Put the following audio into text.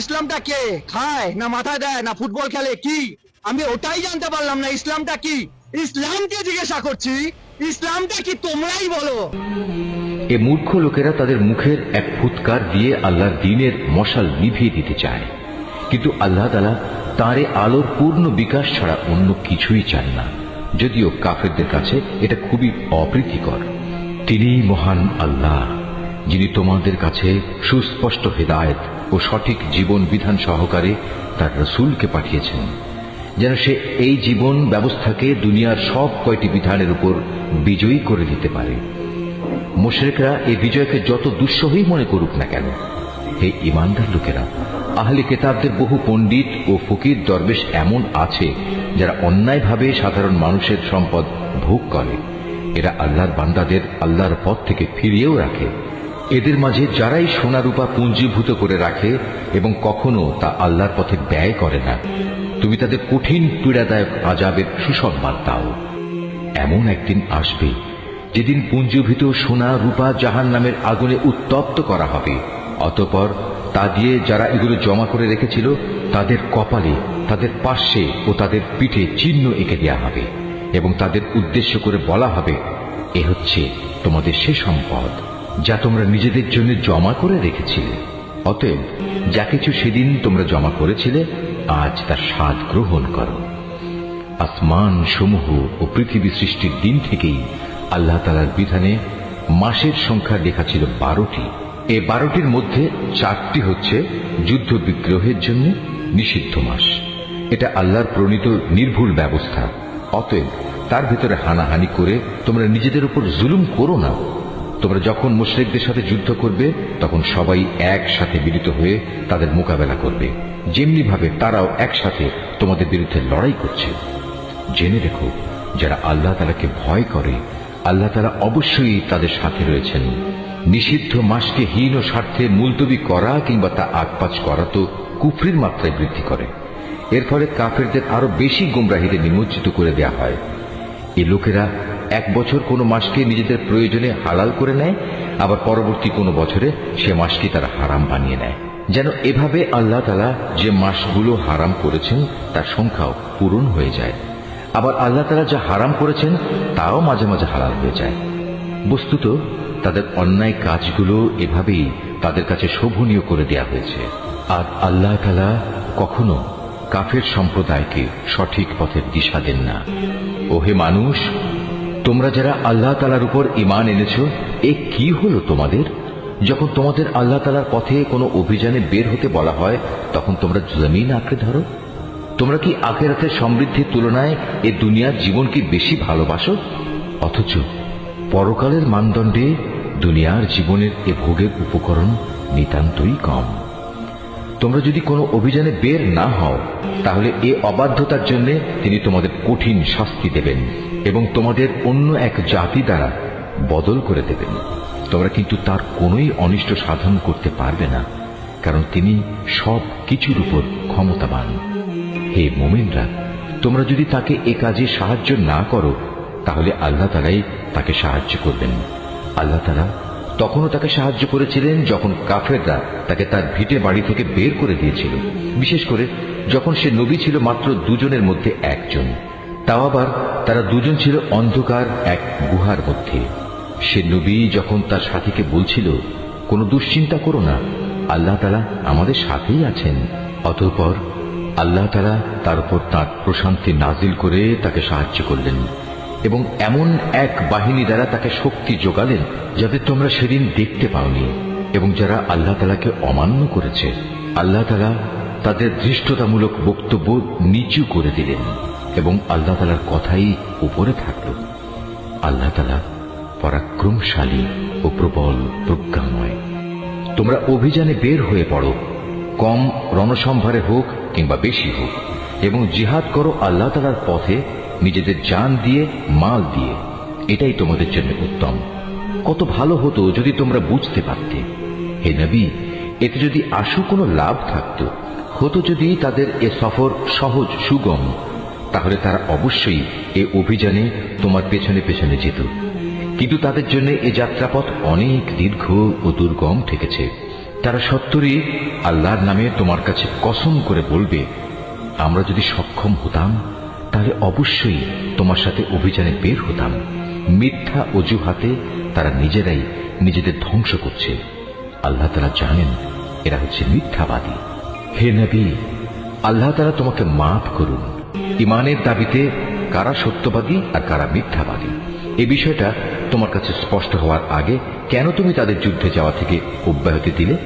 ইসলামটা কে? খায় না মাথা দেয়, না ফুটবল খেলে, কি? আমি ওটাই জানতে পারলাম না, ইসলামটা কি? ইসলামকে জিজ্ঞাসা করছি, ইসলামটা কি তোমরাই বলো? এ মূর্খ লোকেরা তাদের মুখের এক ফুৎকার দিয়ে আল্লাহর দিনের মশাল নিভিয়ে দিতে চায়। কিন্তু আল্লাহ তালা তাঁরে আলোর পূর্ণ বিকাশ ছাড়া অন্য কিছুই চান না। যদিও কাফেরদের কাছে এটা খুবই অপ্রীতিকর। তিনি মহান আল্লাহ, যিনি তোমাদের কাছে সুস্পষ্ট হেদায়েত ও সঠিক জীবন বিধান সহকারে তার রসুলকে পাঠিয়েছেন, যেন সে এই জীবন ব্যবস্থাকে দুনিয়ার সব কয়টি বিধানের উপর বিজয়ী করে দিতে পারে। মুশরিকরা এই বিজয়কে যত দুঃসহই মনে করুক না কেন, হে ইমানদার লোকেরা, আহলে কেতাবদের বহু পণ্ডিত ও ফকির দরবেশ এমন আছে যারা অন্যায়ভাবে সাধারণ মানুষের সম্পদ ভোগ করে। এরা আল্লাহর বান্দাদের আল্লাহর পথ থেকে ফিরিয়েও রাখে। এদের মাঝে যারাই সোনারূপা পুঞ্জীভূত করে রাখে এবং কখনো তা আল্লাহর পথে ব্যয় করে না, তুমি তাদের কঠিন পীড়াদায়ক আজাবের সুসংবাদ দাও। এমন একদিন আসবে যেদিন পুঞ্জীভূত সোনা রূপা জাহান নামের আগুনে উত্তপ্ত করা হবে, অতপর তা দিয়ে যারা এগুলো জমা করে রেখেছিল, তাদের কপালে, তাদের পার্শ্বে ও তাদের পিঠে চিহ্ন এঁকে দেওয়া হবে এবং তাদের উদ্দেশ্য করে বলা হবে, এ হচ্ছে তোমাদের সে সম্পদ। যা তোমরা নিজেদের জন্য জমা করে রেখেছিলে। অতএব, যা কিছু সেদিন তোমরা জমা করেছিলে, আজ তার স্বাদ গ্রহণ করো। আসমান সমূহ ও পৃথিবী সৃষ্টির দিন থেকেই আল্লাহ তালার বিধানে মাসের সংখ্যা লেখা ছিল বারোটি। এ বারোটির মধ্যে চারটি হচ্ছে যুদ্ধ বিগ্রহের জন্য নিষিদ্ধ মাস। এটা আল্লাহর প্রণীত নির্ভুল ব্যবস্থা। অতএব, তার ভিতরে হানাহানি করে তোমরা নিজেদের উপর জুলুম করো না। তোমরা যখন মুশরিকদের সাথে যুদ্ধ করবে, তখন সবাই একসাথে মিলিত হয়ে তাদের মোকাবেলা করবে। যেমনি ভাবে তারাও একসাথে তোমাদের বিরুদ্ধে লড়াই করছে। জেনে রেখো, যারা আল্লাহ তালাকে ভয় করে, আল্লাহ তালা অবশ্যই তাদের সাথে রয়েছেন। নিষিদ্ধ মাসকে হীন ও স্বার্থে মুলতবি করা কিংবা তা আগপাচ করা তো কুফরির মাত্রায় বৃদ্ধি করে। এর ফলে কাফেরদের আরও বেশি গুমরাহিতে নিমজ্জিত করে দেয়া হয়। এ লোকেরা এক বছর কোনো মাসকে নিজেদের প্রয়োজনে হালাল করে নেয়, আবার পরবর্তী কোনো বছরে সে মাসকে তারা হারাম বানিয়ে নেয়। যেন এভাবে আল্লাহ তালা যে মাসগুলো হারাম করেছেন, তার সংখ্যাও পূরণ হয়ে যায়। আবার আল্লাহ তালা যা হারাম করেছেন, তাও মাঝে মাঝে হালাল হয়ে যায়। বস্তুত, তাদের অন্যায় কাজগুলো এভাবেই তাদের কাছে শোভনীয় করে দেয়া হয়েছে। আর আল্লাহ তালা কখনো কাফের সম্প্রদায়কে সঠিক পথের দিশা দেন না। ওহে মানুষ তোমরা যারা আল্লাহ তালার উপর ইমান এনেছ, এ কি হলো তোমাদের? যখন তোমাদের আল্লাহ তালার পথে কোনো অভিযানে বের হতে বলা হয়, তখন তোমরা জমিন আঁকড়ে ধরো। তোমরা কি আখেরাতের সমৃদ্ধির তুলনায় এ দুনিয়ার জীবন কি বেশি ভালোবাসো? অথচ পরকালের মানদণ্ডে দুনিয়ার জীবনের এ ভোগের উপকরণ নিতান্তই কম। তোমরা যদি কোনো অভিযানে বের না হও, তাহলে এ অবাধ্যতার জন্য তিনি তোমাদের কঠিন শাস্তি দেবেন এবং তোমাদের অন্য এক জাতি দ্বারা বদল করে দেবেন। তোমরা কিন্তু তার কোনোই অনিষ্ট সাধন করতে পারবে না, কারণ তিনি সব কিছুর উপর ক্ষমতাবান। হে মোমেনরা, তোমরা যদি তাকে এ কাজে সাহায্য না করো, তাহলে আল্লাহ তালাই তাকে সাহায্য করবেন। আল্লাহ তালা তখনও তাকে সাহায্য করেছিলেন যখন কাফেররা তাকে তার ভিটে বাড়ি থেকে বের করে দিয়েছিল। বিশেষ করে যখন সে নবী ছিল মাত্র দুজনের মধ্যে একজন। তাও আবার তারা দুজন ছিল অন্ধকার এক গুহার মধ্যে। সে নবী যখন তার সাথীকে বলছিল, কোনো দুশ্চিন্তা করো না, আল্লাহ তালা আমাদের সাথেই আছেন। অতঃপর আল্লাহ তালা তার উপর তাঁর প্রশান্তি নাজিল করে তাকে সাহায্য করলেন। এবং এমন এক বাহিনী দ্বারা তাকে শক্তি যোগালেন যাদের তোমরা সেদিন দেখতে পাওনি এবং যারা আল্লাহ তালাকে অমান্য করেছে, আল্লাহ তালা তাদের ধৃষ্টতামূলক বক্তব্য নিচু করে দিলেন এবং আল্লাহ তালার কথাই উপরে থাকল। আল্লাহ তালা পরাক্রমশালী ও প্রবল প্রজ্ঞাময়। তোমরা অভিযানে বের হয়ে পড়ো, কম রণসম্ভারে হোক কিংবা বেশি হোক, এবং জিহাদ করো আল্লাহ তালার পথে নিজেদের জান দিয়ে, মাল দিয়ে। এটাই তোমাদের জন্য উত্তম। কত ভালো হতো যদি তোমরা বুঝতে পারতে। হে নবী, এতে যদি আশু কোনো লাভ থাকত, হতো যদি তাদের এ সফর সহজ, সুগম, তাহলে তারা অবশ্যই এ অভিযানে তোমার পেছনে পেছনে যেত। কিন্তু তাদের জন্য এ যাত্রাপথ অনেক দীর্ঘ ও দুর্গম ঠেকেছে। তারা সত্তরই আল্লাহর নামে তোমার কাছে কসম করে বলবে, আমরা যদি সক্ষম হতাম তাহলে অবশ্যই তোমার সাথে অভিযানে বের হতাম। মিথ্যা অজুহাতে তারা নিজেরাই নিজেদের ধ্বংস করছে। আল্লাহ তারা জানেন এরা হচ্ছে মিথ্যাবাদী। হে নবী, আল্লাহ তারা তোমাকে মাফ করুন। ইমানের দাবিতে কারা সত্যবাদী আর কারা মিথ্যাবাদী? এ বিষয়টা তোমার কাছে স্পষ্ট হওয়ার আগে কেন তুমি তাদের যুদ্ধে যাওয়া থেকে অব্যাহতি দিলে?